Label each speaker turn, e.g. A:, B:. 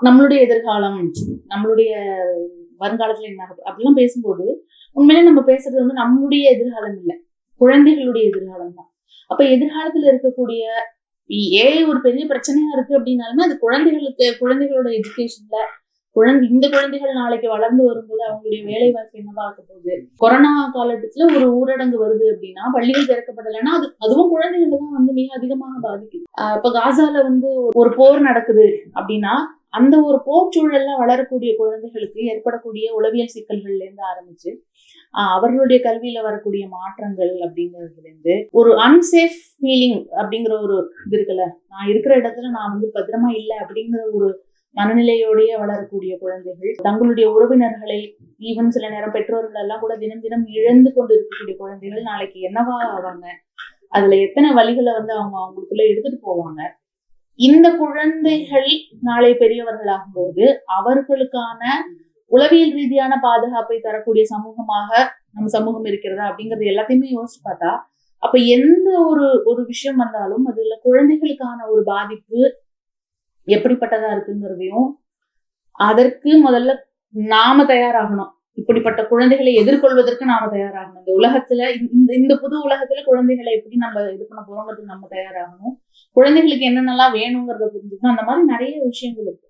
A: நம்மளுடைய எதிர்காலம் நம்மளுடைய வருங்காலத்துல என்ன ஆகுது அப்படிலாம் பேசும்போது உண்மையிலே நம்ம பேசுறது வந்து நம்மளுடைய எதிர்காலம் இல்லை குழந்தைகளுடைய எதிர்காலம் தான். அப்ப எதிர்காலத்துல இருக்கக்கூடிய ஏஐ ஒரு பெரிய பிரச்சனையா இருக்கு அப்படின்னாலுமே அது குழந்தைகளுக்கு குழந்தைகளோட எஜுகேஷன்ல குழந்தை இந்த குழந்தைகள் நாளைக்கு வளர்ந்து வரும்போது அவங்களுடைய வேலை வாய்ப்பு என்னவா இருக்க போகுது? கொரோனா காலகட்டத்துல ஒரு ஊரடங்கு வருது அப்படின்னா பள்ளிகள் திறக்கப்படலைன்னா அது அதுவும் குழந்தைகளை தான் வந்து மிக அதிகமாக பாதிக்குது. ஆஹ் இப்ப காசால வந்து ஒரு போர் நடக்குது அப்படின்னா அந்த ஒரு போர் சூழல்ல வளரக்கூடிய குழந்தைகளுக்கு ஏற்படக்கூடிய உளவியல் சிக்கல்கள்ல இருந்து ஆரம்பிச்சு அவர்களுடைய கல்வியில வரக்கூடிய மாற்றங்கள் அப்படிங்கிறதுல இருந்து ஒரு அன்சேஃப் ஃபீலிங் அப்படிங்கிற ஒரு இது இருக்குல்ல நான் இருக்கிற இடத்துல நான் வந்து பத்திரமா இல்லை அப்படிங்கிற ஒரு மனநிலையோடைய வளரக்கூடிய குழந்தைகள் தங்களுடைய உறவினர்களை ஈவன் சில நேரம் பெற்றோர்கள் எல்லாம் கூட தினம் தினம் இழந்து கொண்டு இருக்கக்கூடிய குழந்தைகள் நாளைக்கு என்னவா ஆவாங்க? அதுல எத்தனை வழிகளை வந்து அவங்க அவங்களுக்குள்ள எடுத்துட்டு போவாங்க? இந்த குழந்தைகள் நாளை பெரியவர்களாகும் போது அவர்களுக்கான உளவியல் ரீதியான பாதுகாப்பை தரக்கூடிய சமூகமாக நம்ம சமூகம் இருக்கிறதா அப்படிங்கறது எல்லாத்தையுமே யோசிச்சு பார்த்தா அப்ப எந்த ஒரு ஒரு விஷயம் வந்தாலும் அதுல குழந்தைகளுக்கான ஒரு பாதிப்பு எப்படிப்பட்டதா இருக்குங்கிறதையும் அதற்கு முதல்ல நாம தயாராகணும். இப்படிப்பட்ட குழந்தைகளை எதிர்கொள்வதற்கு நாம தயாராகணும். இந்த உலகத்துல இந்த இந்த புது உலகத்துல குழந்தைகளை எப்படி நம்ம இது பண்ண போறோங்கிறது நம்ம தயாராகணும். குழந்தைகளுக்கு என்னென்னலாம் வேணுங்கிறத புரிஞ்சுக்கணும். அந்த மாதிரி நிறைய விஷயங்கள் இருக்கு.